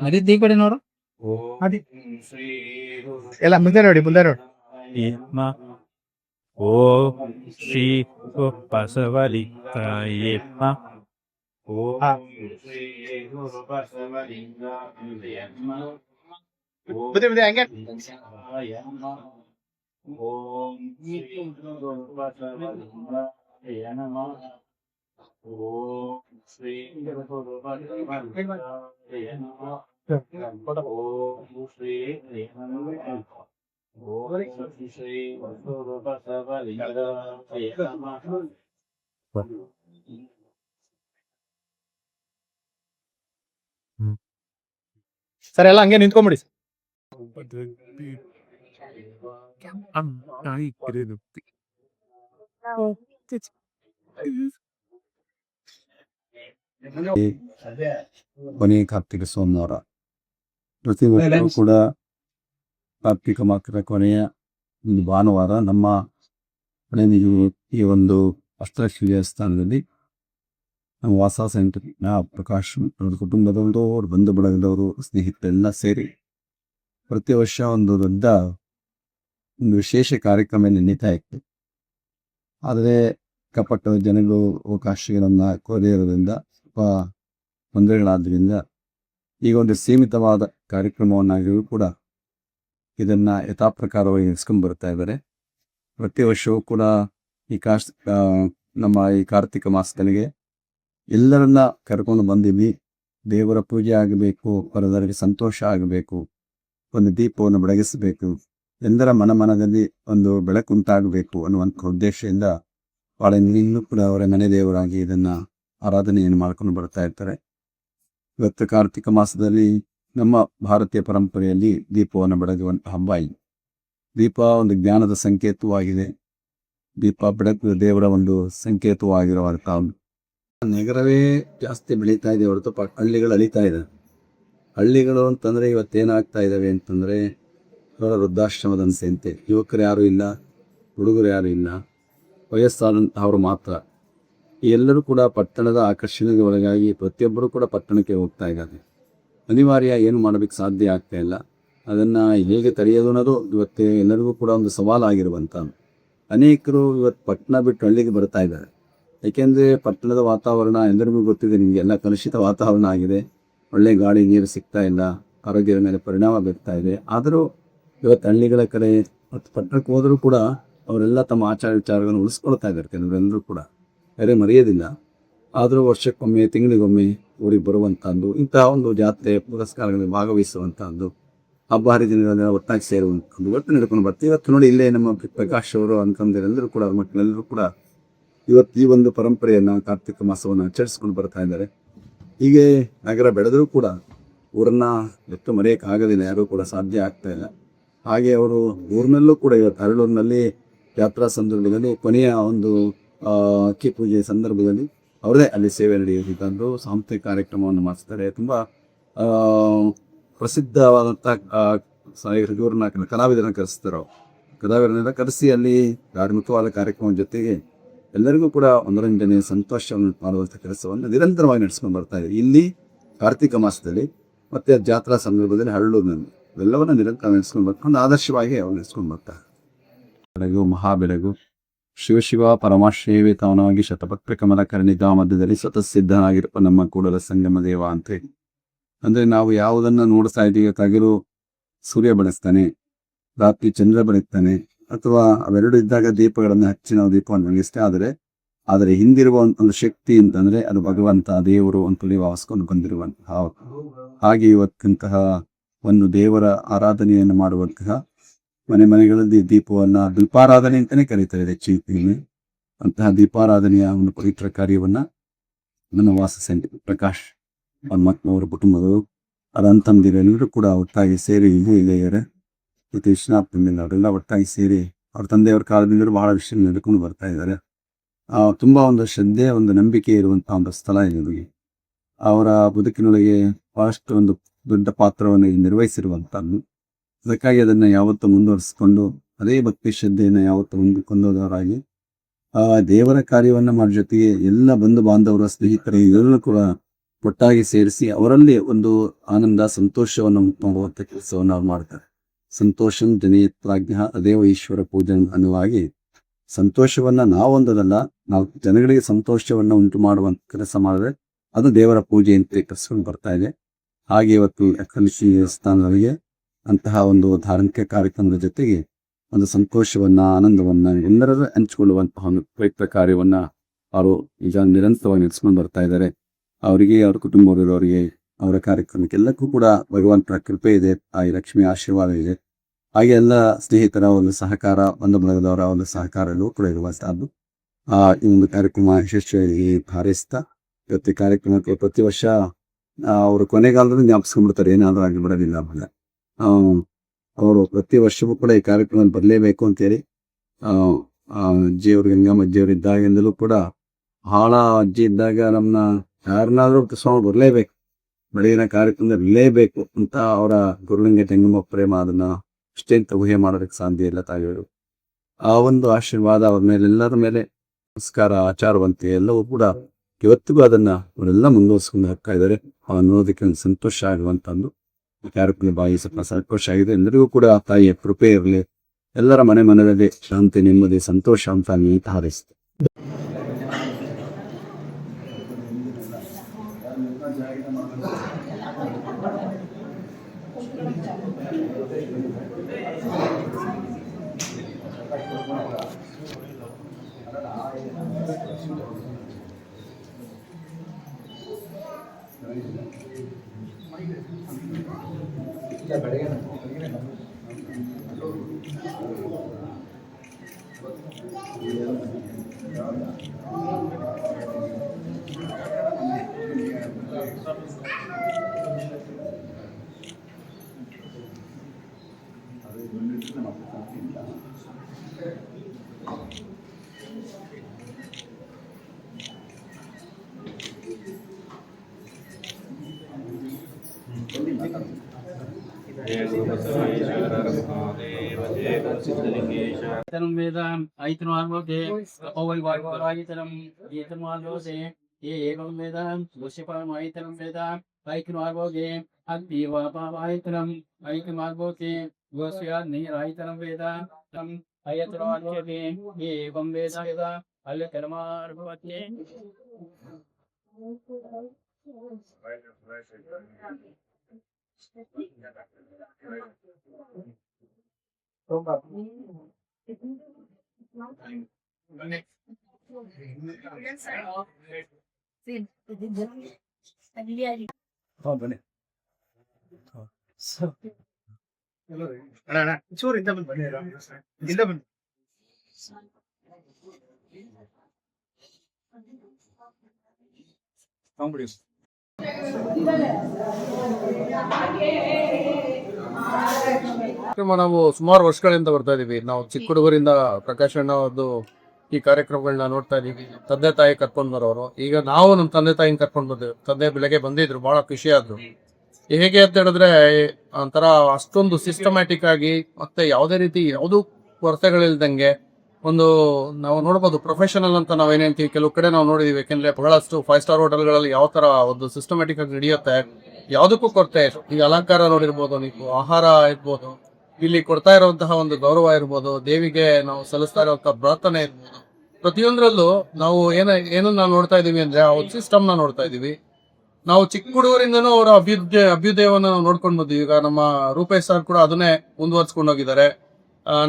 ನಡೀತಿ ಈ ಕಡೆ ನೋಡು ಅದಿ ಎಲ್ಲ ಮುಂದೆ ನೋಡಿ ಮುಂದೆ ನೋಡಿ ಏಮ ಓ ಶ್ರೀ ಬಸವಲಿಂಗಾಯೇಮ ಓ ಹಾ. ಮುಂದೆ ಮುಂದೆ ಹಂಗೆ ಓಂ ಶ್ರೀ ಗುರು ಬಸವಲಿಂಗಾಯ ನಮಃ ಓಂ ಶ್ರೀ ಗುರು ಬಸವಲಿಂಗಾಯ ನಮಃ ಓಂ ಶ್ರೀ ಓಂ ಶ್ರೀ ಗುರು ಬಸವಲಿಂಗಾಯ ನಮಃ ಸರ್ ಎಲ್ಲ ಹಂಗೆ ನಿಂತ್ಕೊಂಬಿಡಿ ಕೊನೆಯ ಕಾರ್ತಿಕ ಸೋಮವಾರ ಪ್ರತಿ ವರ್ಷವೂ ಕೂಡ ಕಾರ್ತಿಕ ಮಾಸದ ಕೊನೆಯ ಒಂದು ಭಾನುವಾರ ನಮ್ಮ ಈ ಒಂದು ಅಷ್ಟಲಕ್ಷ್ಮಿ ದೇವಸ್ಥಾನದಲ್ಲಿ ನಮ್ಮ ವಾಸ ಸೆಂಟರ್ನ ಪ್ರಕಾಶ್ ಅವ್ರ ಕುಟುಂಬದವರು ಅವ್ರ ಬಂಧು ಬಳಗದವರು ಸ್ನೇಹಿತರೆಲ್ಲ ಸೇರಿ ಪ್ರತಿ ವರ್ಷ ಒಂದು ದೊಡ್ಡ ಒಂದು ವಿಶೇಷ ಕಾರ್ಯಕ್ರಮ ನಡೀತಾ ಇತ್ತು ಆದರೆ ಕಪಟ ಜನಗಳು ಅವಕಾಶಗಳನ್ನು ಕೋರದೇ ಇರೋದ್ರಿಂದ ಸ್ವಲ್ಪ ತೊಂದರೆಗಳಾದ್ದರಿಂದ ಈಗ ಒಂದು ಸೀಮಿತವಾದ ಕಾರ್ಯಕ್ರಮವನ್ನಾಗಿಯೂ ಕೂಡ ಇದನ್ನು ಯಥಾಪ್ರಕಾರವಾಗಿ ನಡೆಸ್ಕೊಂಡು ಬರ್ತಾ ಇದ್ದಾರೆ. ಪ್ರತಿ ವರ್ಷವೂ ಕೂಡ ಈ ಕಾಶ್ ನಮ್ಮ ಈ ಕಾರ್ತಿಕ ಮಾಸದಲ್ಲಿಗೆ ಎಲ್ಲರನ್ನ ಕರ್ಕೊಂಡು ಬಂದಿವಿ. ದೇವರ ಪೂಜೆ ಆಗಬೇಕು ಪರದರಿಗೆ ಸಂತೋಷ ಆಗಬೇಕು, ಒಂದು ದೀಪವನ್ನು ಬೆಳಗಿಸಬೇಕು, ಎಲ್ಲರ ಮನಮನದಲ್ಲಿ ಒಂದು ಬೆಳಕುಂಟಾಗಬೇಕು ಅನ್ನುವಂಥ ಉದ್ದೇಶದಿಂದ ಇನ್ನೂ ಕೂಡ ಅವರ ಮನೆ ದೇವರಾಗಿ ಇದನ್ನು ಆರಾಧನೆಯನ್ನು ಮಾಡ್ಕೊಂಡು ಬರ್ತಾ ಇರ್ತಾರೆ. ಇವತ್ತು ಕಾರ್ತಿಕ ಮಾಸದಲ್ಲಿ ನಮ್ಮ ಭಾರತೀಯ ಪರಂಪರೆಯಲ್ಲಿ ದೀಪವನ್ನು ಬೆಳಗುವಂಥ ಹಬ್ಬ ಇದು. ದೀಪ ಒಂದು ಜ್ಞಾನದ ಸಂಕೇತವಾಗಿದೆ. ದೀಪ ಬೆಳಕು ದೇವರ ಒಂದು ಸಂಕೇತವಾಗಿರುವಂಥ ನಗರವೇ ಜಾಸ್ತಿ ಬೆಳೀತಾ ಇದೆ ಹೊರತು ಪ ಹಳ್ಳಿಗಳು ಅಳಿತಾ ಇದೆ. ಹಳ್ಳಿಗಳು ಅಂತಂದರೆ ಇವತ್ತೇನಾಗ್ತಾ ಇದ್ದಾವೆ ಅಂತಂದರೆ ಅವರ ವೃದ್ಧಾಶ್ರಮದಂತೆ ಯುವಕರು ಯಾರೂ ಇಲ್ಲ, ಹುಡುಗರು ಯಾರೂ ಇಲ್ಲ. ವಯಸ್ಸಾದಂತಹವರು ಮಾತ್ರ. ಎಲ್ಲರೂ ಕೂಡ ಪಟ್ಟಣದ ಆಕರ್ಷಣೆಗೆ ಒಳಗಾಗಿ ಪ್ರತಿಯೊಬ್ಬರೂ ಕೂಡ ಪಟ್ಟಣಕ್ಕೆ ಹೋಗ್ತಾ ಇದ್ದಾರೆ. ಅನಿವಾರ್ಯ ಏನು ಮಾಡಬೇಕು ಸಾಧ್ಯ ಆಗ್ತಾ ಇಲ್ಲ. ಅದನ್ನು ಹೇಗೆ ತಡೆಯೋದು ಅನ್ನೋದು ಇವತ್ತು ಎಲ್ಲರಿಗೂ ಕೂಡ ಒಂದು ಸವಾಲಾಗಿರುವಂಥ ಅನೇಕರು ಇವತ್ತು ಪಟ್ಟಣ ಬಿಟ್ಟು ಹಳ್ಳಿಗೆ ಬರ್ತಾ ಇದ್ದಾರೆ. ಏಕೆಂದರೆ ಪಟ್ಟಣದ ವಾತಾವರಣ ಎಲ್ಲರಿಗೂ ಗೊತ್ತಿದೆ, ನಿಮಗೆ ಎಲ್ಲ ಕಲುಷಿತ ವಾತಾವರಣ ಆಗಿದೆ. ಒಳ್ಳೆ ಗಾಳಿ, ನೀರು ಸಿಗ್ತಾ ಇಲ್ಲ. ಆರೋಗ್ಯದ ಮೇಲೆ ಪರಿಣಾಮ ಬೀರ್ತಾ ಇದೆ. ಆದರೂ ಇವತ್ತು ಹಳ್ಳಿಗಳ ಕಡೆ, ಮತ್ತು ಪಟ್ಟಣಕ್ಕೆ ಹೋದರೂ ಕೂಡ ಅವರೆಲ್ಲ ತಮ್ಮ ಆಚಾರ ವಿಚಾರಗಳನ್ನು ಉಳಿಸ್ಕೊಳ್ತಾ ಇದ್ದಾರೆ. ಕೆಲವರೆಲ್ಲರೂ ಕೂಡ ಬೇರೆ ಮರೆಯೋದಿಲ್ಲ. ಆದರೂ ವರ್ಷಕ್ಕೊಮ್ಮೆ, ತಿಂಗಳಿಗೊಮ್ಮೆ ಊರಿಗೆ ಬರುವಂಥದ್ದು, ಇಂತಹ ಒಂದು ಜಾತ್ರೆ ಪುರಸ್ಕಾರಗಳಲ್ಲಿ ಭಾಗವಹಿಸುವಂಥದ್ದು ಹಬ್ಬ ಹರಿದಿನಗಳನ್ನೆಲ್ಲ ಒಟ್ಟಾಗಿ ಸೇರುವಂಥದ್ದು, ಒಟ್ಟು ನಡ್ಕೊಂಡು ಬರ್ತೀವಿ ಇವತ್ತು ನೋಡಿ ಇಲ್ಲೇ ನಮ್ಮ ಪ್ರಕಾಶ್ ಅವರು ಅಂತಂದರೆಲ್ಲರೂ ಕೂಡ ಮಕ್ಕಳೆಲ್ಲರೂ ಕೂಡ ಇವತ್ತು ಈ ಒಂದು ಪರಂಪರೆಯನ್ನು, ಕಾರ್ತಿಕ ಮಾಸವನ್ನು ಆಚರಿಸ್ಕೊಂಡು ಬರ್ತಾ ಇದ್ದಾರೆ. ಹೀಗೆ ನಗರ ಬೆಳೆದರೂ ಕೂಡ ಊರನ್ನ ಎತ್ತು ಮರೆಯೋಕ್ಕಾಗೋದಿಲ್ಲ. ಯಾರೂ ಕೂಡ ಸಾಧ್ಯ ಆಗ್ತಾ ಇಲ್ಲ. ಹಾಗೆ ಅವರು ಊರಿನಲ್ಲೂ ಕೂಡ ಇವತ್ತು ಅರಳೂರಿನಲ್ಲಿ ಯಾತ್ರಾ ಸಂದರ್ಭದಲ್ಲಿ ಕೊನೆಯ ಒಂದು ಅಕ್ಕಿ ಪೂಜೆ ಸಂದರ್ಭದಲ್ಲಿ ಅವರದೇ ಅಲ್ಲಿ ಸೇವೆ ನಡೆಯುತ್ತಿದ್ದು ಸಾಂಸ್ಥಿಕ ಕಾರ್ಯಕ್ರಮವನ್ನು ಮಾಡಿಸ್ತಾರೆ ತುಂಬ ಪ್ರಸಿದ್ಧವಾದಂಥ ಇವ್ರನ್ನ ಕಲಾವಿದರನ್ನ ಕರೆಸ್ತಾರೆ. ಕಲಾವಿದರನ್ನೆಲ್ಲ ಕರೆಸಿ ಅಲ್ಲಿ ಧಾರ್ಮಿಕವಾದ ಕಾರ್ಯಕ್ರಮದ ಜೊತೆಗೆ ಎಲ್ಲರಿಗೂ ಕೂಡ ಮನೋರಂಜನೆ, ಸಂತೋಷವನ್ನು ಮಾಡುವಂಥ ಕೆಲಸವನ್ನು ನಿರಂತರವಾಗಿ ನಡೆಸ್ಕೊಂಡು ಬರ್ತಾ ಇದೆ. ಇಲ್ಲಿ ಕಾರ್ತಿಕ ಮಾಸದಲ್ಲಿ ಮತ್ತು ಜಾತ್ರಾ ಸಂದರ್ಭದಲ್ಲಿ ಹರಳುನಲ್ಲಿ ಇವೆಲ್ಲವನ್ನು ನಿರಂತರ ನಡೆಸ್ಕೊಂಡು ಬರ್ಕೊಂಡು ಆದರ್ಶವಾಗಿ ಅವ್ರು ನಡೆಸ್ಕೊಂಡು ಬರ್ತಾರೆ. ಬೆಳಗು, ಮಹಾಬೆಳಗು. ಶಿವಶಿವ ಪರಮಾಶ್ರೇವಿ ತಾವನಾಗಿ ಶತಪತ್ರ ಕಮಲ ಕರ್ಣಿಕಾ ಮಧ್ಯದಲ್ಲಿ ಸ್ವತಃ ಸಿದ್ಧನಾಗಿರುವ ನಮ್ಮ ಕೂಡಲ ಸಂಗಮ ದೇವ ಅಂತ. ಅಂದ್ರೆ ನಾವು ಯಾವುದನ್ನ ನೋಡ್ತಾ ಇದ್ದೀವಿ ತಗಲು ಸೂರ್ಯ ಬೆಳೆಸ್ತಾನೆ, ರಾತ್ರಿ ಚಂದ್ರ ಬೆಳಗ್ತಾನೆ, ಅಥವಾ ಅವೆರಡು ಇದ್ದಾಗ ದೀಪಗಳನ್ನು ಹಚ್ಚಿ ನಾವು ದೀಪವನ್ನು ಬೆಳಗಿಸ್ತೇ, ಆದರೆ ಆದರೆ ಹಿಂದಿರುವ ಒಂದ್- ಶಕ್ತಿ ಅಂತಂದ್ರೆ ಅದು ಭಗವಂತ, ದೇವರು ಅಂತೇಳಿ ವಾಸ್ಕೊಂಡು ಬಂದಿರುವಂತಹ ಹಾಗೆ ಇವತ್ತಂತಹ ಒಂದು ದೇವರ ಆರಾಧನೆಯನ್ನು ಮಾಡುವಂತಹ ಮನೆ ಮನೆಗಳಲ್ಲಿ ದೀಪವನ್ನ ದೀಪಾರಾಧನೆ ಅಂತಾನೆ ಕರೀತಾರೆ ಹೆಚ್ಚಿನ ಅಂತಹ ದೀಪಾರಾಧನೆಯ ಒಂದು ಪವಿತ್ರ ಕಾರ್ಯವನ್ನ ನನ್ನ ವಾಸ ಸೆಂಟ್ ಪ್ರಕಾಶ್ ಅವರ ಕುಟುಂಬದವರು, ಅವರ ಅಂತಂದಿರೆಲ್ಲರೂ ಕೂಡ ಒಟ್ಟಾಗಿ ಸೇರಿ ಇಲ್ಲೇ ಇದ್ದಾರೆ ಮತ್ತು ವಿಶ್ವನಾಥ್ ಅವರೆಲ್ಲ ಒಟ್ಟಾಗಿ ಸೇರಿ ಅವ್ರ ತಂದೆಯವರ ಕಾಲದಿಂದಲೂ ಬಹಳ ವಿಷಯ ನಡ್ಕೊಂಡು ಬರ್ತಾ ಇದ್ದಾರೆ. ತುಂಬ ಒಂದು ಶ್ರದ್ಧೆ, ಒಂದು ನಂಬಿಕೆ ಇರುವಂಥ ಒಂದು ಸ್ಥಳ ಇದೆ. ಅವರ ಬದುಕಿನೊಳಗೆ ಬಹಳಷ್ಟು ಒಂದು ದೊಡ್ಡ ಪಾತ್ರವನ್ನು ನಿರ್ವಹಿಸಿರುವಂಥದ್ದು ಅದಕ್ಕಾಗಿ ಅದನ್ನು ಯಾವತ್ತೂ ಮುಂದುವರಿಸಿಕೊಂಡು, ಅದೇ ಭಕ್ತಿ ಶ್ರದ್ಧೆಯನ್ನು ಯಾವತ್ತೂ ಮುಂದೆ ಕೊಂದೋದವರಾಗಿ ಆ ದೇವರ ಕಾರ್ಯವನ್ನು ಮಾಡೋ ಜೊತೆಗೆ ಎಲ್ಲ ಬಂಧು ಬಾಂಧವರ, ಸ್ನೇಹಿತರು, ಎಲ್ಲರೂ ಕೂಡ ಒಟ್ಟಾಗಿ ಸೇರಿಸಿ ಅವರಲ್ಲಿ ಒಂದು ಆನಂದ, ಸಂತೋಷವನ್ನು ಮುಕ್ತವಾಗುವಂಥ ಕೆಲಸವನ್ನು ಅವ್ರು ಮಾಡ್ತಾರೆ. ಸಂತೋಷಂ ಜನಯತ್ರಾಜ್ಞ ದೇವ ಅದೇವ ಈಶ್ವರ ಪೂಜೆ ಅನ್ನುವಾಗಿ ಸಂತೋಷವನ್ನ ನಾವೊಂದದಲ್ಲ ನಾವು ಜನಗಳಿಗೆ ಸಂತೋಷವನ್ನ ಉಂಟು ಮಾಡುವಂತ ಕೆಲಸ ಮಾಡಿದ್ರೆ ಅದು ದೇವರ ಪೂಜೆ ಅಂತ ಕರ್ಸ್ಕೊಂಡು ಬರ್ತಾ ಇದೆ. ಹಾಗೆ ಇವತ್ತು ಅಕ್ಕಲಿಶಿ ದೇವಸ್ಥಾನಗಳಿಗೆ ಅಂತಹ ಒಂದು ಧಾರ್ಮಿಕ ಕಾರ್ಯಕ್ರಮದ ಜೊತೆಗೆ ಒಂದು ಸಂತೋಷವನ್ನ, ಆನಂದವನ್ನ ಎಲ್ಲರೂ ಹಂಚಿಕೊಳ್ಳುವಂತಹ ಒಂದು ಪ್ರಯುಕ್ತ ಕಾರ್ಯವನ್ನ ಅವರು ಈಗ ನಿರಂತರವಾಗಿ ನಡೆಸ್ಕೊಂಡು ಬರ್ತಾ ಇದ್ದಾರೆ. ಅವರಿಗೆ, ಅವ್ರ ಕುಟುಂಬದವರಿಗೆ, ಅವರ ಕಾರ್ಯಕ್ರಮಕ್ಕೆ ಎಲ್ಲಕ್ಕೂ ಕೂಡ ಭಗವಂತನ ಕೃಪೆ ಇದೆ, ಆ ಲಕ್ಷ್ಮಿ ಆಶೀರ್ವಾದ ಇದೆ. ಹಾಗೆ ಎಲ್ಲ ಸ್ನೇಹಿತರ ಒಂದು ಸಹಕಾರ ಬಂಧು ಬಳಗದವರ ಒಂದು ಸಹಕಾರ ಎಲ್ಲವೂ ಕೂಡ ಇರುವಂತಹದ್ದು. ಆ ಈ ಒಂದು ಕಾರ್ಯಕ್ರಮ ಯಶಸ್ವಿಯಾಗಿ ಹಾರೈಸ್ತಾ ಇವತ್ತು ಕಾರ್ಯಕ್ರಮಕ್ಕೆ ಪ್ರತಿ ವರ್ಷ ಅವರು ಕೊನೆಗಾಲದಲ್ಲಿ ಜ್ಞಾಪಿಸ್ಕೊಂಡ್ಬಿಡ್ತಾರೆ, ಏನಾದರೂ ಆಗಿ ಬಿಡೋದಿಲ್ಲ ಅವರು ಪ್ರತಿ ವರ್ಷವೂ ಕೂಡ ಈ ಕಾರ್ಯಕ್ರಮದಲ್ಲಿ ಬರಲೇಬೇಕು ಅಂತೇಳಿ ಅಜ್ಜಿಯವರು, ಗಂಗಮ್ಮ ಅಜ್ಜಿಯವರು ಇದ್ದಾಗಿಂದಲೂ ಕೂಡ ಬಹಳ ಅಜ್ಜಿ ಇದ್ದಾಗ ನಮ್ಮನ್ನ ಯಾರನ್ನಾದರೂ ಸ್ವಾಮಿ ಬರಲೇಬೇಕು. ಬೆಳಗಿನ ಕಾರ್ಯಕ್ರಮದಲ್ಲಿ ಇರಲೇಬೇಕು ಅಂತ ಅವರ ಗುರುಲಿಂಗ ಜಂಗಮ್ಮ ಪ್ರೇಮ ಅದನ್ನ ಅಷ್ಟೇಂತ ಊಹೆ ಮಾಡೋದಕ್ಕೆ ಸಾಧ್ಯ ಇಲ್ಲ ತಾಯಿಯವರು. ಆ ಒಂದು ಆಶೀರ್ವಾದ ಅವ್ರ ಮೇಲೆ, ಎಲ್ಲರ ಮೇಲೆ ನಮಸ್ಕಾರ ಆಚಾರವಂತೆ ಎಲ್ಲವೂ ಕೂಡ ಇವತ್ತಿಗೂ ಅದನ್ನ ಅವರೆಲ್ಲ ಮುಂದುವರ್ಸ್ಕೊಂಡು ಹೋಗ್ತಾ ಇದ್ದಾರೆ. ಅನ್ನೋದಕ್ಕೆ ಒಂದು ಸಂತೋಷ ಆಗುವಂಥದ್ದು ಈ ಕಾರ್ಯಕ್ರಮ ಸ್ವಲ್ಪ ಸಂತೋಷ ಆಗಿದೆ ಎಲ್ಲರಿಗೂ ಕೂಡ ತಾಯಿಯ ಕೃಪೆ ಇರಲಿ. ಎಲ್ಲರ ಮನೆ ಮನದಲ್ಲಿ ಶಾಂತಿ, ನೆಮ್ಮದಿ, ಸಂತೋಷ ಅಂತ ನೀತ ಹಾರೈಸ್ತೆ. ಜಯ ఇతనం మీద ఐదు నాలుగు ఇతనం ఈత నాలుగు ఏ ఏకం మీద వృషపాలం ఐతనం మీద ఐదు నాలుగు అగ్ని వాపావాయితనం ఐదు నాలుగు గోస్యా నీరు ఐతనం మీద ఐతనం అంటే ఏ ఏకం వేద కదా అల్లు కర్మార్భవత్యే Thank you. ಅಣ್ಣ ಅಣ್ಣ ಚೂರು ಇಂದ ಬಂದು ಬನ್ನಿ ನಾವು ಸುಮಾರು ವರ್ಷಗಳಿಂದ ಬರ್ತಾ ಇದೀವಿ. ನಾವು ಚಿಕ್ಕ ಹುಡುಗರಿಂದ ಪ್ರಕಾಶ್ ಅಣ್ಣ ಅವ್ರದ್ದು ಈ ಕಾರ್ಯಕ್ರಮಗಳನ್ನ ನೋಡ್ತಾ ಇದೀವಿ. ತಂದೆ ತಾಯಿ ಕರ್ಕೊಂಡ್ ಬರೋರು. ಈಗ ನಾವು ನಮ್ಮ ತಂದೆ ತಾಯಿನ ಕರ್ಕೊಂಡ್ ತಂದೆ ಬೆಳಗ್ಗೆ ಬಂದಿದ್ರು. ಬಹಳ ಖುಷಿ ಆದ್ರು. ಹೇಗೆ ಅಂತ ಹೇಳಿದ್ರೆ, ಒಂಥರ ಅಷ್ಟೊಂದು ಸಿಸ್ಟಮ್ಯಾಟಿಕ್ ಆಗಿ ಮತ್ತೆ ಯಾವುದೇ ರೀತಿ ಯಾವುದು ಕೊರತೆಗಳಿಲ್ದಂಗೆ ಒಂದು ನಾವು ನೋಡಬಹುದು ಪ್ರೊಫೆಷನಲ್ ಅಂತ ನಾವ್ ಏನಂತೀವಿ ಕೆಲವು ಕಡೆ ನಾವು ನೋಡಿದೀವಿ. ಯಾಕೆಂದ್ರೆ ಬಹಳಷ್ಟು ಫೈವ್ ಸ್ಟಾರ್ ಹೋಟೆಲ್ಗಳಲ್ಲಿ ಯಾವ ತರ ಒಂದು ಸಿಸ್ಟಮ್ಯಾಟಿಕ್ ಆಗಿ ನಡೆಯುತ್ತೆ, ಯಾವುದಕ್ಕೂ ಕೊರತೆ ಈಗ ಅಲಂಕಾರ ನೋಡಿರ್ಬೋದು, ನೀವು ಆಹಾರ ಇರ್ಬೋದು, ಇಲ್ಲಿ ಕೊಡ್ತಾ ಇರುವಂತಹ ಒಂದು ಗೌರವ ಇರ್ಬೋದು, ದೇವಿಗೆ ನಾವು ಸಲ್ಲಿಸ್ತಾ ಇರುವಂತಹ ಪ್ರಾರ್ಥನೆ ಇರ್ಬೋದು. ಪ್ರತಿಯೊಂದರಲ್ಲೂ ನಾವು ಏನ, ಏನನ್ನ ನಾವು ನೋಡ್ತಾ ಇದೀವಿ ಅಂದ್ರೆ ಆ ಸಿಸ್ಟಮ್ನ ನೋಡ್ತಾ ಇದೀವಿ. ನಾವು ಚಿಕ್ಕ ಹುಡುಗರಿಂದನೂ ಅವರ ಅಭ್ಯುದಯ ಅಭ್ಯುದಯವನ್ನು ನಾವು ನೋಡ್ಕೊಂಡು ಬಂದ್ವಿ. ಈಗ ನಮ್ಮ ರೂಪೇಶ್ ಸರ್ ಕೂಡ ಅದನ್ನೇ ಮುಂದುವರ್ಸ್ಕೊಂಡು ಹೋಗಿದ್ದಾರೆ.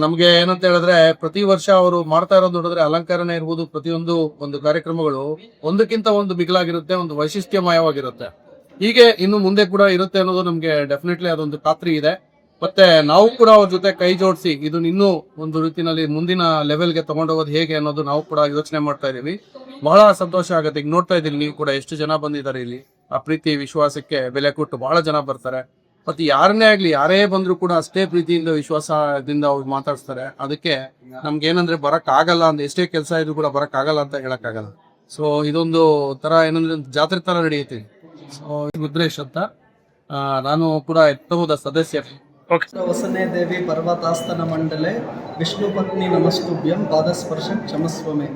ನಮ್ಗೆ ಏನಂತ ಹೇಳಿದ್ರೆ ಪ್ರತಿ ವರ್ಷ ಅವರು ಮಾಡ್ತಾ ಇರೋದು ನೋಡಿದ್ರೆ ಅಲಂಕಾರನೇ ಇರ್ಬೋದು ಪ್ರತಿಯೊಂದು ಒಂದು ಕಾರ್ಯಕ್ರಮಗಳು ಒಂದಕ್ಕಿಂತ ಒಂದು ಬಿಗಲಾಗಿರುತ್ತೆ ಒಂದು ವೈಶಿಷ್ಟ್ಯಮಯವಾಗಿರುತ್ತೆ. ಹೀಗೆ ಇನ್ನು ಮುಂದೆ ಕೂಡ ಇರುತ್ತೆ ಅನ್ನೋದು ನಮ್ಗೆ ಡೆಫಿನೆಟ್ಲಿ ಅದೊಂದು ಖಾತ್ರಿ ಇದೆ. ಮತ್ತೆ ನಾವು ಕೂಡ ಅವ್ರ ಜೊತೆ ಕೈ ಜೋಡಿಸಿ ಇದನ್ನ ಇನ್ನೂ ಒಂದು ರೀತಿನಲ್ಲಿ ಮುಂದಿನ ಲೆವೆಲ್ಗೆ ತಗೊಂಡೋಗೋದು ಹೇಗೆ ಅನ್ನೋದು ನಾವು ಕೂಡ ಯೋಚನೆ ಮಾಡ್ತಾ ಇದೀವಿ. ಬಹಳ ಸಂತೋಷ ಆಗುತ್ತೆ. ಈಗ ನೋಡ್ತಾ ಇದ್ದೀನಿ ನೀವು ಕೂಡ ಎಷ್ಟು ಜನ ಬಂದಿದ್ದಾರೆ ಇಲ್ಲಿ. ಆ ಪ್ರೀತಿ, ವಿಶ್ವಾಸಕ್ಕೆ ಬೆಲೆ ಕೊಟ್ಟು ಬಹಳ ಜನ ಬರ್ತಾರೆ. ಮತ್ತೆ ಯಾರನ್ನೇ ಆಗ್ಲಿ, ಯಾರೇ ಬಂದ್ರು ಕೂಡ ಅಷ್ಟೇ ಪ್ರೀತಿಯಿಂದ, ವಿಶ್ವಾಸದಿಂದ ಅವ್ರು ಮಾತಾಡ್ಸ್ತಾರೆ. ಅದಕ್ಕೆ ನಮ್ಗೆ ಏನಂದ್ರೆ ಬರಕ್ ಆಗಲ್ಲ ಅಂತ, ಎಷ್ಟೇ ಕೆಲಸ ಇದ್ರು ಕೂಡ ಬರಕ್ ಆಗಲ್ಲ ಅಂತ ಹೇಳಕ್ ಆಗಲ್ಲ. ಸೊ ಇದೊಂದು ತರ ಏನಂದ್ರೆ ಜಾತ್ರೆ ತರ ನಡೆಯುತ್ತೆ. ಸೊ ರುದ್ರೇಶ್ ಅಂತ. ನಾನು ಕೂಡ ಎತ್ತಬಹುದ ಸದಸ್ಯ. ವಸನೆ ದೇವಿ ಪರ್ವತಾಸ್ತನ ಮಂಡಲೆ ವಿಷ್ಣು ಪತ್ನಿ ನಮಸ್ತುಭ್ಯಂ ಪಾದಸ್ಪರ್ಶ ಕ್ಷಮಸ್ವಮೆ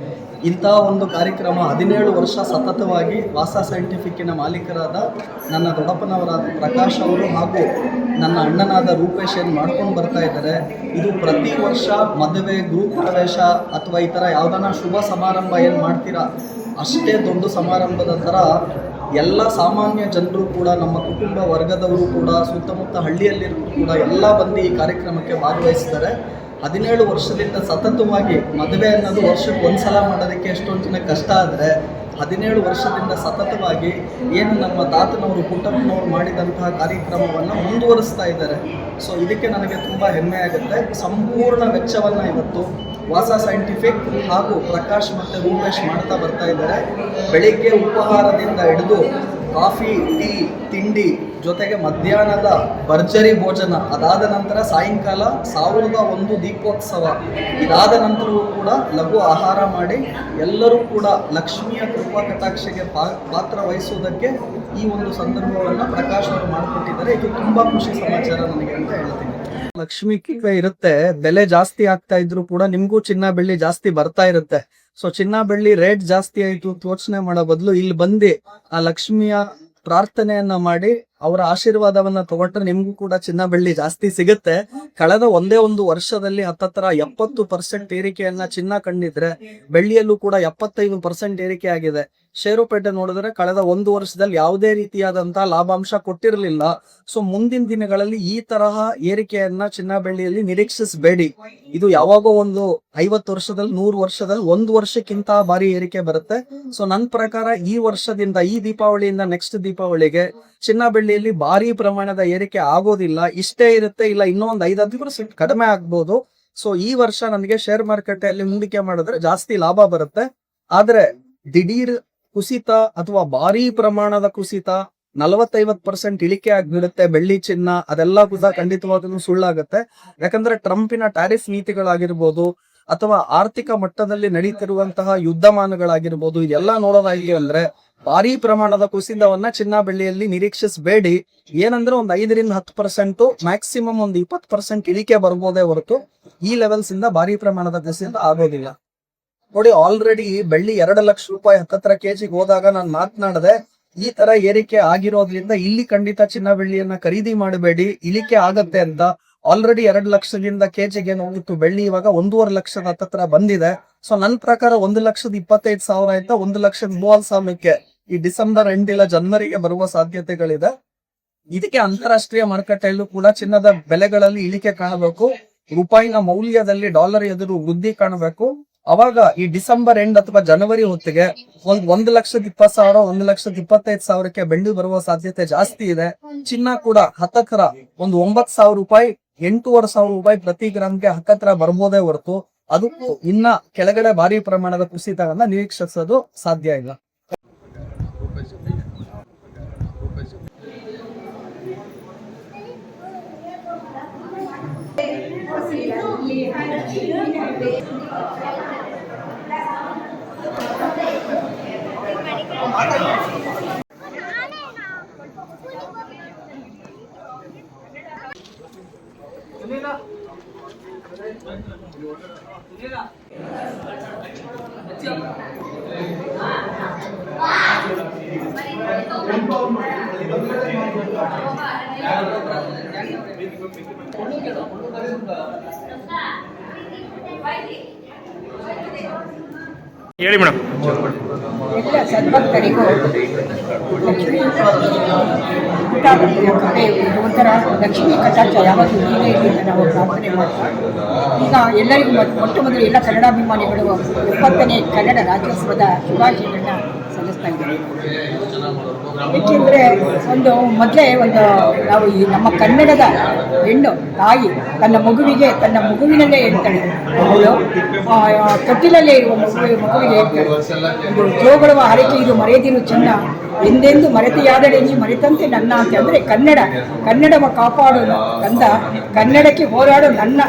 ಇಂತಹ ಒಂದು ಕಾರ್ಯಕ್ರಮ ಹದಿನೇಳು ವರ್ಷ ಸತತವಾಗಿ ವಾಸ ಸೈಂಟಿಫಿಕ್ಕಿನ ಮಾಲೀಕರಾದ ನನ್ನ ದೊಡ್ಡಪ್ಪನವರಾದ ಪ್ರಕಾಶ್ ಅವರು ಹಾಗೂ ನನ್ನ ಅಣ್ಣನಾದ ರೂಪೇಶ್ ಏನು ಮಾಡ್ಕೊಂಡು ಬರ್ತಾ ಇದ್ದಾರೆ, ಇದು ಪ್ರತಿ ವರ್ಷ ಮದುವೆ, ಗೃಹ ಪ್ರವೇಶ ಅಥವಾ ಈ ಥರ ಯಾವ್ದಾನ ಶುಭ ಸಮಾರಂಭ ಏನು ಮಾಡ್ತೀರಾ? ಅಷ್ಟೇ ದೊಡ್ಡ ಸಮಾರಂಭದ ಥರ ಎಲ್ಲ ಸಾಮಾನ್ಯ ಜನರು ಕೂಡ, ನಮ್ಮ ಕುಟುಂಬ ವರ್ಗದವರು ಕೂಡ, ಸುತ್ತಮುತ್ತ ಹಳ್ಳಿಯಲ್ಲಿರೋರು ಕೂಡ ಎಲ್ಲ ಬಂದು ಈ ಕಾರ್ಯಕ್ರಮಕ್ಕೆ ಭಾಗವಹಿಸ್ತಾರೆ ಹದಿನೇಳು ವರ್ಷದಿಂದ ಸತತವಾಗಿ ಮದುವೆ ಅನ್ನೋದು ವರ್ಷಕ್ಕೆ ಒಂದು ಸಲ ಮಾಡೋದಕ್ಕೆ ಎಷ್ಟೊಂದು ಜನ ಕಷ್ಟ ಆದರೆ, ಹದಿನೇಳು ವರ್ಷದಿಂದ ಸತತವಾಗಿ ಏನು ನಮ್ಮ ತಾತನವರು ಕುಟುಂಬನವರು ಮಾಡಿದಂತಹ ಕಾರ್ಯಕ್ರಮವನ್ನು ಮುಂದುವರಿಸ್ತಾ ಇದ್ದಾರೆ. ಸೊ ಇದಕ್ಕೆ ನನಗೆ ತುಂಬ ಹೆಮ್ಮೆ ಆಗುತ್ತೆ. ಸಂಪೂರ್ಣ ವೆಚ್ಚವನ್ನು ಇವತ್ತು ವಾಸ ಸೈಂಟಿಫಿಕ್ ಹಾಗೂ ಪ್ರಕಾಶ್ ಮತ್ತು ರೂಪೇಶ್ ಮಾಡ್ತಾ ಬರ್ತಾ ಇದ್ದಾರೆ. ಬೆಳಿಗ್ಗೆ ಉಪಹಾರದಿಂದ ಹಿಡಿದು ಕಾಫಿ, ಟೀ, ತಿಂಡಿ ಜೊತೆಗೆ ಮಧ್ಯಾಹ್ನದ ಭರ್ಜರಿ ಭೋಜನ ಅದಾದ ನಂತರ ಸಾಯಂಕಾಲ ಸಾವಿರದ ಒಂದು ದೀಪೋತ್ಸವ. ಇದಾದ ನಂತರವೂ ಕೂಡ ಲಘು ಆಹಾರ ಮಾಡಿ ಎಲ್ಲರೂ ಕೂಡ ಲಕ್ಷ್ಮಿಯ ಕೃಪಾ ಕಟಾಕ್ಷೆಗೆ ಪಾ- ಪಾತ್ರ ವಹಿಸುವುದಕ್ಕೆ ಈ ಒಂದು ಸಂದರ್ಭವನ್ನು ಪ್ರಕಾಶ್ ಅವರು ಮಾಡಿಕೊಟ್ಟಿದ್ದಾರೆ. ಇದು ತುಂಬಾ ಖುಷಿ ಸಮಾಚಾರ ನನಗೆ ಅಂತ ಹೇಳ್ತೀನಿ. ಲಕ್ಷ್ಮಿ ಇರುತ್ತೆ. ಬೆಲೆ ಜಾಸ್ತಿ ಆಗ್ತಾ ಇದ್ರು ಕೂಡ ನಿಮ್ಗೂ ಚಿನ್ನ ಬೆಳ್ಳಿ ಜಾಸ್ತಿ ಬರ್ತಾ ಇರುತ್ತೆ. ಸೊ ಚಿನ್ನ ಬೆಳ್ಳಿ ರೇಟ್ ಜಾಸ್ತಿ ಆಯ್ತು ಯೋಚನೆ ಮಾಡೋ ಬದಲು ಇಲ್ಲಿ ಬಂದು ಆ ಲಕ್ಷ್ಮಿಯ ಪ್ರಾರ್ಥನೆಯನ್ನ ಮಾಡಿ ಅವರ ಆಶೀರ್ವಾದವನ್ನ ತಗೊಂಡ್ರೆ ನಿಮ್ಗೂ ಕೂಡ ಚಿನ್ನ ಬೆಳ್ಳಿ ಜಾಸ್ತಿ ಸಿಗುತ್ತೆ. ಕಳೆದ ಒಂದೇ ಒಂದು ವರ್ಷದಲ್ಲಿ ಹತ್ತತ್ರ ಎಪ್ಪತ್ತು ಪರ್ಸೆಂಟ್ ಏರಿಕೆಯನ್ನ ಚಿನ್ನ ಕಂಡಿದ್ರೆ ಬೆಳ್ಳಿಯಲ್ಲೂ ಕೂಡ ಎಪ್ಪತ್ತೈದು ಪರ್ಸೆಂಟ್ ಏರಿಕೆ ಆಗಿದೆ. ಷೇರುಪೇಟೆ ನೋಡಿದ್ರೆ ಕಳೆದ ಒಂದು ವರ್ಷದಲ್ಲಿ ಯಾವುದೇ ರೀತಿಯಾದಂತಹ ಲಾಭಾಂಶ ಕೊಟ್ಟಿರಲಿಲ್ಲ. ಸೊ ಮುಂದಿನ ದಿನಗಳಲ್ಲಿ ಈ ತರಹ ಏರಿಕೆಯನ್ನ ಚಿನ್ನ ಬೆಳ್ಳಿಯಲ್ಲಿ ನಿರೀಕ್ಷಿಸಬೇಡಿ. ಇದು ಯಾವಾಗೋ ಒಂದು ಐವತ್ತು ವರ್ಷದಲ್ಲಿ, ನೂರು ವರ್ಷದಲ್ಲಿ, ಒಂದು ವರ್ಷಕ್ಕಿಂತ ಭಾರಿ ಏರಿಕೆ ಬರುತ್ತೆ. ಸೊ ನನ್ನ ಪ್ರಕಾರ ಈ ವರ್ಷದಿಂದ, ಈ ದೀಪಾವಳಿಯಿಂದ ನೆಕ್ಸ್ಟ್ ದೀಪಾವಳಿಗೆ ಚಿನ್ನ ಬೆಳ್ಳಿಯಲ್ಲಿ ಭಾರಿ ಪ್ರಮಾಣದ ಏರಿಕೆ ಆಗೋದಿಲ್ಲ. ಇಷ್ಟೇ ಇರುತ್ತೆ, ಇಲ್ಲ ಇನ್ನೂ ಒಂದು ಐದು ಹತ್ತು ಪರ್ಸೆಂಟ್ ಕಡಿಮೆ ಆಗ್ಬೋದು. ಸೊ ಈ ವರ್ಷ ನನಗೆ ಶೇರ್ ಮಾರ್ಕೆಟ್ ಅಲ್ಲಿ ಹೂಡಿಕೆ ಮಾಡಿದ್ರೆ ಜಾಸ್ತಿ ಲಾಭ ಬರುತ್ತೆ. ಆದ್ರೆ ದಿಢೀರ್ ಕುಸಿತ ಅಥವಾ ಭಾರಿ ಪ್ರಮಾಣದ ಕುಸಿತ ನಲವತ್ತೈವತ್ ಪರ್ಸೆಂಟ್ ಇಳಿಕೆ ಆಗ್ಬಿಡುತ್ತೆ, ಬೆಳ್ಳಿ ಚಿನ್ನ ಅದೆಲ್ಲ ಕೂಡ ಖಂಡಿತವಾಗ್ಲೂ ಸುಳ್ಳಾಗುತ್ತೆ. ಯಾಕಂದ್ರೆ ಟ್ರಂಪಿನ ಟ್ಯಾರಿಫ್ ನೀತಿಗಳಾಗಿರ್ಬೋದು ಅಥವಾ ಆರ್ಥಿಕ ಮಟ್ಟದಲ್ಲಿ ನಡೀತಿರುವಂತಹ ಯುದ್ಧಮಾನಗಳಾಗಿರ್ಬೋದು, ಇದೆಲ್ಲ ನೋಡೋದಾಗಿ ಅಂದ್ರೆ ಭಾರಿ ಪ್ರಮಾಣದ ಕುಸಿತವನ್ನ ಚಿನ್ನ ಬೆಳ್ಳಿಯಲ್ಲಿ ನಿರೀಕ್ಷಿಸಬೇಡಿ. ಏನಂದ್ರೆ ಒಂದು ಐದರಿಂದ ಹತ್ತು ಪರ್ಸೆಂಟ್, ಮ್ಯಾಕ್ಸಿಮಮ್ ಒಂದು ಇಪ್ಪತ್ತು ಪರ್ಸೆಂಟ್ ಇಳಿಕೆ ಬರ್ಬೋದೇ ಹೊರತು ಈ ಲೆವೆಲ್ಸ್ ಇಂದ ಭಾರಿ ಪ್ರಮಾಣದ ಕುಸಿತ ಆಗೋದಿಲ್ಲ. ನೋಡಿ ಆಲ್ರೆಡಿ ಬೆಳ್ಳಿ ಎರಡು ಲಕ್ಷ ರೂಪಾಯಿ ಹತ್ತತ್ರ ಕೆಜಿಗೆ ಹೋದಾಗ ನಾನು ಮಾತನಾಡದೆ ಈ ತರ ಏರಿಕೆ ಆಗಿರೋದ್ರಿಂದ ಇಲ್ಲಿ ಖಂಡಿತ ಚಿನ್ನ ಬೆಳ್ಳಿಯನ್ನ ಖರೀದಿ ಮಾಡಬೇಡಿ, ಇಳಿಕೆ ಆಗತ್ತೆ ಅಂತ ಆಲ್ರೆಡಿ ಎರಡು ಲಕ್ಷದಿಂದ ಕೆಜಿಗೆ ಹೋಗಿತ್ತು ಬೆಳ್ಳಿ, ಇವಾಗ ಒಂದೂವರೆ ಲಕ್ಷದ ಹತ್ತತ್ರ ಬಂದಿದೆ. ಸೊ ನನ್ನ ಪ್ರಕಾರ ಒಂದು ಲಕ್ಷದ ಇಪ್ಪತ್ತೈದು ಸಾವಿರ ಅಂತ ಒಂದು ಲಕ್ಷದ ಮೂವತ್ತು ಸಾವಿರಕ್ಕೆ ಈ ಡಿಸೆಂಬರ್ ಎಂಡ್ ಇಲ್ಲ ಜನವರಿಗೆ ಬರುವ ಸಾಧ್ಯತೆಗಳಿದೆ. ಇದಕ್ಕೆ ಅಂತಾರಾಷ್ಟ್ರೀಯ ಮಾರುಕಟ್ಟೆಯಲ್ಲೂ ಕೂಡ ಚಿನ್ನದ ಬೆಲೆಗಳಲ್ಲಿ ಇಳಿಕೆ ಕಾಣಬೇಕು, ರೂಪಾಯಿನ ಮೌಲ್ಯದಲ್ಲಿ ಡಾಲರ್ ಎದುರು ವೃದ್ಧಿ ಕಾಣಬೇಕು. ಅವಾಗ ಈ ಡಿಸೆಂಬರ್ ಎಂಡ್ ಅಥವಾ ಜನವರಿ ಹೊತ್ತಿಗೆ ಒಂದ್ ಒಂದ್ ಲಕ್ಷದ ಇಪ್ಪತ್ ಸಾವಿರ, ಒಂದ್ ಲಕ್ಷದ ಇಪ್ಪತ್ತೈದು ಸಾವಿರಕ್ಕೆ ಬೆಂಡು ಬರುವ ಸಾಧ್ಯತೆ ಜಾಸ್ತಿ ಇದೆ. ಚಿನ್ನ ಕೂಡ ಹತ್ತತ್ರ ಒಂದು ಒಂಬತ್ ಸಾವಿರ ರೂಪಾಯಿ, ಎಂಟೂವರೆ ಸಾವಿರ ರೂಪಾಯಿ ಪ್ರತಿ ಗ್ರಾಮ್ಗೆ ಹತ್ತತ್ರ ಬರ್ಬೋದೇ ಹೊರತು ಅದಕ್ಕೂ ಇನ್ನ ಕೆಳಗಡೆ ಭಾರಿ ಪ್ರಮಾಣದ ಕುಸಿತವನ್ನ ನಿರೀಕ್ಷಿಸೋದು ಸಾಧ್ಯ ಇಲ್ಲ. Thank you. ಹೇಳಿ ಮೇಡಮ್. ಎಲ್ಲ ಸದ್ಭಕ್ತರಿಗೂ ಲಕ್ಷ್ಮೀ ಒಂಥರ ಲಕ್ಷ್ಮೀ ಕಟಾಕ್ಷ ಹೀಗೆ ಇರಲಿ ಅಂತ ನಾವು ಪ್ರಾರ್ಥನೆ ಮಾಡ್ತೀವಿ. ಈಗ ಎಲ್ಲರಿಗೂ ಮೊಟ್ಟ ಮೊದಲು ಎಲ್ಲ ಕನ್ನಡಾಭಿಮಾನಿಗಳು ಇಪ್ಪತ್ತನೇ ಕನ್ನಡ ರಾಜ್ಯೋತ್ಸವದ ಶುಭಾಶಯಗಳನ್ನ ಸಲ್ಲಿಸ್ತಾ ಇದ್ದಾರೆ. ಏಕೆಂದರೆ ಒಂದು ಮೊದಲೇ ಒಂದು ನಾವು ಈ ನಮ್ಮ ಕನ್ನಡದ ಹೆಣ್ಣು ತಾಯಿ ತನ್ನ ಮಗುವಿಗೆ, ತನ್ನ ಮಗುವಿನಲ್ಲೇ ಹೇಳ್ತಾಳೆ. ಅವಳು ತೊಟ್ಟಿಲಲ್ಲೇ ಇರುವ ಮಗು ಮಗುವಿಗೆ ಹೇಳ್ತಾಳೆ. ಜೋಗುಳುವ ಹರಕೆ ಇದು ಮರೆಯದಿರು ಚಿನ್ನ. ಎಂದೆಂದು ಮರೆತೆಯಾದಡೆ ನೀ ಮರೆತಂತೆ ನನ್ನ ಅಂತ ಅಂದರೆ ಕನ್ನಡ, ಕನ್ನಡವ ಕಾಪಾಡೋಣ ಕಂದ ಕನ್ನಡಕ್ಕೆ ಹೋರಾಡೋ ನನ್ನ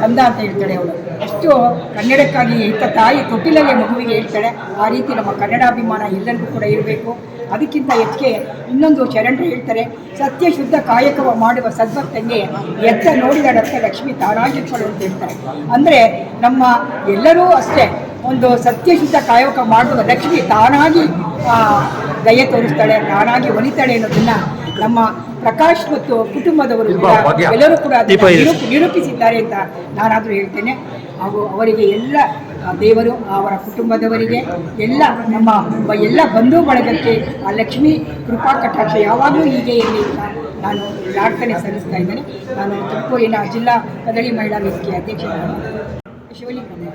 ಕಂದ ಅಂತ ಹೇಳ್ತಾಳೆ ಅವಳು. ಅಷ್ಟು ಕನ್ನಡಕ್ಕಾಗಿ ಇತ್ತ ತಾಯಿ ತೊಟ್ಟಿಲಲ್ಲೇ ಮಗುವಿಗೆ ಹೇಳ್ತಾಳೆ, ಆ ರೀತಿ ನಮ್ಮ ಕನ್ನಡಾಭಿಮಾನ ಎಲ್ಲರಿಗೂ ಕೂಡ ಇರಬೇಕು. ಅದಕ್ಕಿಂತ ಹೆಚ್ಚಿಗೆ ಇನ್ನೊಂದು ಶರಣರು ಹೇಳ್ತಾರೆ, ಸತ್ಯ ಶುದ್ಧ ಕಾಯಕವ ಮಾಡುವ ಸದ್ಭಕ್ತಂಗೆ ಎತ್ತ ನೋಡಿದಡತ್ತ ಲಕ್ಷ್ಮಿ ತಾನಾಗಿರ್ಕೊಳ್ಳು ಅಂತ ಹೇಳ್ತಾರೆ. ಅಂದರೆ ನಮ್ಮ ಎಲ್ಲರೂ ಅಷ್ಟೇ ಒಂದು ಸತ್ಯ ಶುದ್ಧ ಕಾಯಕ ಮಾಡುವ ಲಕ್ಷ್ಮಿ ತಾನಾಗಿ ದಯೆ ತೋರಿಸ್ತಾಳೆ, ತಾನಾಗಿ ಒಲಿತಾಳೆ ಅನ್ನೋದನ್ನು ನಮ್ಮ ಪ್ರಕಾಶ್ ಮತ್ತು ಕುಟುಂಬದವರು ಕೂಡ ಎಲ್ಲರೂ ಕೂಡ ನಿರೂಪಿಸಿದ್ದಾರೆ ಅಂತ ನಾನಾದರೂ ಹೇಳ್ತೇನೆ. ಹಾಗೂ ಅವರಿಗೆ ಎಲ್ಲ ದೇವರು ಅವರ ಕುಟುಂಬದವರಿಗೆ ಎಲ್ಲ ನಮ್ಮ ಎಲ್ಲ ಬಂಧು ಬಳಗಕ್ಕೆ ಆ ಲಕ್ಷ್ಮಿ ಕೃಪಾ ಕಟಾಕ್ಷ ಯಾವಾಗಲೂ ಹೀಗೆ ಇರಲಿ ಅಂತ ನಾನು ಪ್ರಾರ್ಥನೆ ಸಲ್ಲಿಸ್ತಾ ಇದ್ದೇನೆ. ನಾನು ತುಮಕೂರಿನ ಜಿಲ್ಲಾ ಕದಳಿ ಮಹಿಳಾ ವೇದಿಕೆ ಅಧ್ಯಕ್ಷ ಶಿವಲಿಂಗಮ್ಮ